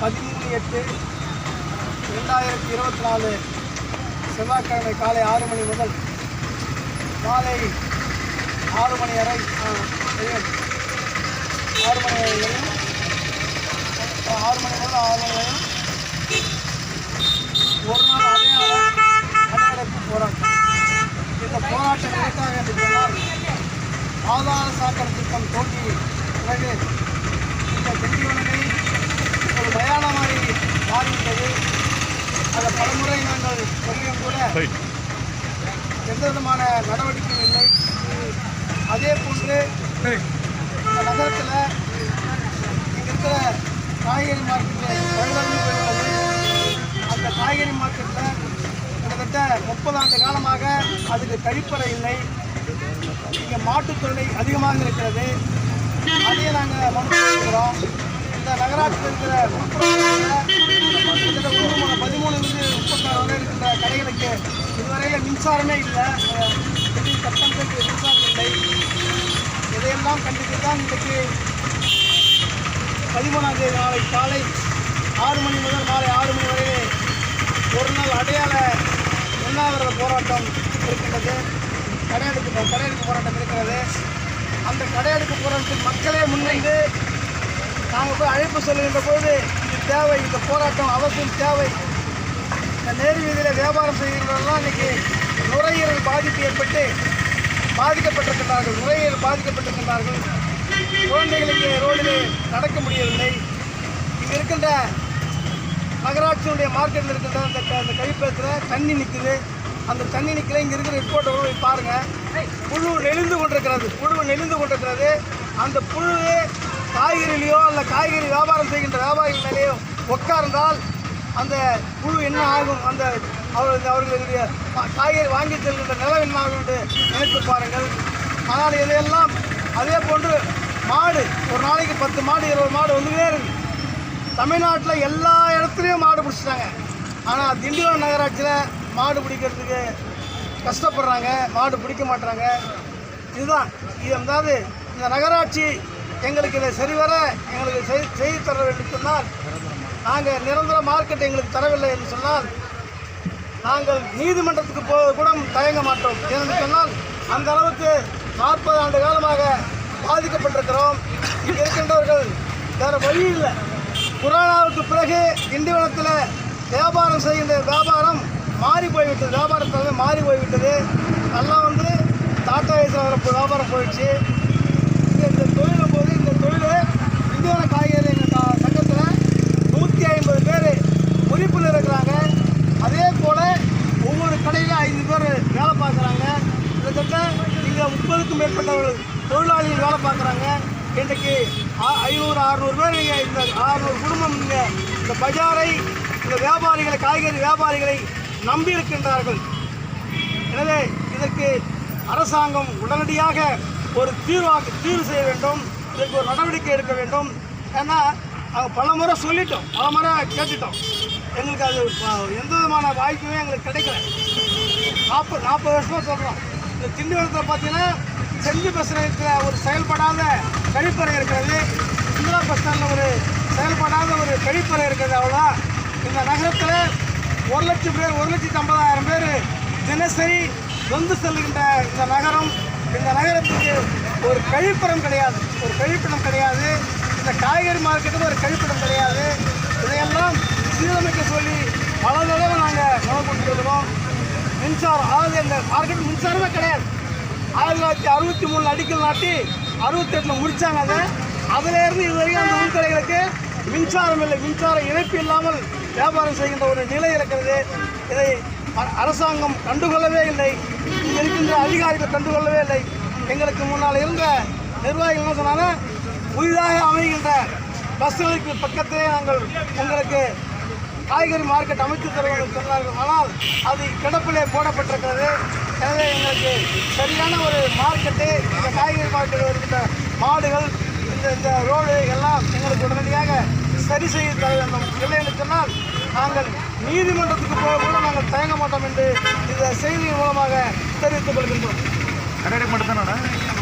பதிமூணு எட்டு ரெண்டாயிரத்தி இருபத்தி நாலு செவ்வாய்க்கிழமை காலை ஆறு மணி முதல் மாலை ஆறு மணி வரை ஆறு மணி வரையும் ஆறு மணி முதல் ஆறு மணி வரையும் ஒரு நாள் அடையாள அடையாளப்பு போராட்டம் இந்த போராட்டம் எதற்காக என்று சொன்னால் ஆதார சாக்கடை திட்டம் தோன்றி பிறகு இந்த திண்டிவனமே ஒரு மயானமாய் மாறிவிட்டது அதை பலமுறை நாங்கள் சொல்லியும் கூட எந்த விதமான நடவடிக்கையும் இல்லை. அதே போன்று இந்த நகரத்தில் இங்கே இருக்கிற காய்கறி மார்க்கெட்டில் போயுள்ளது அந்த காய்கறி மார்க்கெட்டில் கிட்டத்தட்ட முப்பது ஆண்டு காலமாக அதுக்கு கழிப்பறை இல்லை. இங்கே மாட்டுத் தொல்லை அதிகமாக இருக்கிறது. அதையே நாங்கள் மனு கொடுக்குறோம் இந்த நகராட்சியில் இருக்கிற உட்புறங்களில் கிட்டத்தட்ட ஒரு பதிமூணுலேருந்து முப்பத்தாறு வரை இருக்கிற கடைகளுக்கு இதுவரையில் மின்சாரமே இல்லை. அஹ், திடீர் மின்சாரம் இல்லை. இதையெல்லாம் கண்டித்து தான் இன்றைக்கு பதிமூணாம் தேதி நாளை காலை ஆறு மணி முதல் மாலை ஆறு மணி வரை ஒரு நாள் அடையாள உண்ணாவிரத போராட்டம் இருக்கின்றது. கடையெடுப்பு கடையெடுப்பு போராட்டம் இருக்கிறது. அந்த கடையெடுப்பு போராட்டத்தில் மக்களே முன்னின்று நாங்கள் போய் அழைப்பு சொல்லுகின்ற பொழுது இது தேவை இந்த போராட்டம் அவசியம் தேவை. இந்த நேரு வீதியில் வியாபாரம் செய்கிறவர்கள்லாம் இன்றைக்கி நுரையீரல் பாதிப்பு ஏற்பட்டு பாதிக்கப்பட்டிருக்கின்றார்கள் நுரையீரல் பாதிக்கப்பட்டிருக்கின்றார்கள். குழந்தைகளுக்கு ரோடில் நடக்க முடியவில்லை. இங்கே இருக்கின்ற நகராட்சியினுடைய மார்க்கெட்டில் இருக்கின்ற அந்த க- அந்த கழிப்பத்தில் தண்ணி நிற்குது அந்த தண்ணி நிற்கல இங்கே இருக்கிற ரிப்போர்ட்டை போய் பாருங்கள் புழு நெளிந்து கொண்டிருக்கிறது புழு நெளிந்து கொண்டிருக்கிறது. அந்த புழு காய்கறிலையோ அல்ல காய்கறி வியாபாரம் செய்கின்ற வியாபாரிகள் மேலேயோ உட்கார்ந்தால் அந்த குழு என்ன ஆகும்? அந்த அவர்கள் அவர்களுடைய காய்கறி வாங்கி செல்கின்ற நிலம் என்ன ஆகும் என்று நினைத்து பாருங்கள். ஆனால் இதையெல்லாம் அதே போன்று மாடு ஒரு நாளைக்கு பத்து மாடு இருபது மாடு வந்துகிட்டே இருக்கு. தமிழ்நாட்டில் எல்லா இடத்துலையும் மாடு பிடிச்சிட்டாங்க. ஆனால் திண்டிவனம் நகராட்சியில் மாடு பிடிக்கிறதுக்கு கஷ்டப்படுறாங்க. மாடு பிடிக்க மாட்டுறாங்க இதுதான். இது அதாவது இந்த நகராட்சி எங்களுக்கு இதை சரிவர எங்களுக்கு செய்- செய்து தர வேண்டும் சொன்னால் நாங்கள் நிரந்தர மார்க்கெட் எங்களுக்கு தரவில்லை என்று சொன்னால் நாங்கள் நீதிமன்றத்துக்கு போக கூட தயங்க மாட்டோம். ஏனென்று சொன்னால் அந்த அளவுக்கு நாற்பது ஆண்டு காலமாக பாதிக்கப்பட்டிருக்கிறோம். இங்கே இருக்கின்றவர்கள் வேறு வழி இல்லை. கொரோனாவுக்கு பிறகு திண்டிவனத்தில் வியாபாரம் செய்கின்ற வியாபாரம் மாறி போய்விட்டது. வியாபாரத்தில் மாறி போய்விட்டது. நல்லா வந்து டாட்டா ஏசில் வியாபாரம் போயிடுச்சு இந்த இந்த தொழில் போது இந்த தொழில் திண்டிவன காய்கறி ச- சங்கத்தில் நூற்றி ஐம்பது பேர் உறுப்பினர் இருக்கிறாங்க. அதே போல் ஒவ்வொரு கடையில் ஐந்து பேர் வேலை பார்க்குறாங்க. கிட்டத்தட்ட இங்கே முப்பதுக்கும் மேற்பட்டவர்கள் தொழிலாளிகள் வேலை பார்க்குறாங்க. இன்றைக்கு ஆ- ஐநூறு அறுநூறு பேர் இங்கே இந்த அறுநூறு குடும்பம் இங்கே இந்த பஜாரை இந்த வியாபாரிகளை காய்கறி வியாபாரிகளை நம்பி இருக்கின்றார்கள். எனவே இதற்கு அரசாங்கம் உடனடியாக ஒரு தீர்வாக தீர்வு செய்ய வேண்டும். இதுக்கு ஒரு நடவடிக்கை எடுக்க வேண்டும். ஏன்னா நாங்கள் பல முறை சொல்லிட்டோம். பல முறை கேட்டுட்டோம். எங்களுக்கு அது எந்த விதமான வாய்ப்புமே எங்களுக்கு கிடைக்கல. நாற்பது நாற்பது வருஷமாக சொல்கிறோம் இந்த திண்டிவனத்தில் பார்த்தீங்கன்னா செஞ்சு பஸ் இருக்கிற ஒரு செயல்படாத கழிப்பறை இருக்கிறது. இந்திரா பஸ் ஸ்டாண்டில் ஒரு செயல்படாத ஒரு கழிப்பறை இருக்கிறது அவ்வளோ இந்த நகரத்தில் ஒரு லட்சம் பேர் ஒரு லட்சத்தி ஐம்பதாயிரம் பேர் தினசரி வந்து செல்கின்ற இந்த நகரம். இந்த நகரத்துக்கு ஒரு கழிப்பிடம் கிடையாது. ஒரு கழிப்பிடம் கிடையாது. இந்த காய்கறி மார்க்கெட்டும் ஒரு கழிப்பிடம் கிடையாது. இதையெல்லாம் சீரமைக்க சொல்லி பல தடவை நாங்கள் மனு கொடுத்துருக்கிறோம். மின்சாரம் அதாவது இந்த மார்க்கெட் மின்சாரமே கிடையாது. ஆயிரத்தி தொள்ளாயிரத்தி அறுபத்தி மூணு அடிக்கல் நாட்டி அறுபத்தெட்டில் முடித்தாங்க அதை. அதிலேருந்து இது வரைக்கும் அந்த உள்துறைகளுக்கு மின்சாரம் இல்லை. மின்சார இணைப்பு இல்லாமல் வியாபாரம் செய்கின்ற ஒரு நிலை இருக்கிறது. இதை அரசாங்கம் கண்டுகொள்ளவே இல்லை. இருக்கின்ற அதிகாரிகள் கண்டுகொள்ளவே இல்லை. எங்களுக்கு முன்னால் இருந்த நிர்வாகிகள் என்ன சொன்னாங்க? புதிதாக அமைகின்ற பஸ்களுக்கு பக்கத்திலே நாங்கள் உங்களுக்கு காய்கறி மார்க்கெட் அமைத்து தருவார்கள் சொன்னார்கள். ஆனால் அது கிடப்பிலே போடப்பட்டிருக்கிறது. எனவே எங்களுக்கு சரியான ஒரு மார்க்கெட்டு இந்த காய்கறி மார்க்கெட்டில் இருக்கின்ற மாடுகள் இந்த இந்த ரோடு எல்லாம் எங்களுக்கு உடனடியாக சரி செய்து தர வேண்டும். இல்லை என்று சொன்னால் நாங்கள் நீதிமன்றத்துக்கு போக கூட நாங்கள் தயங்க மாட்டோம் என்று இந்த செய்தியின் மூலமாக தெரிவித்துக் கொள்கின்றோம். கடைக்கு மட்டும் தானே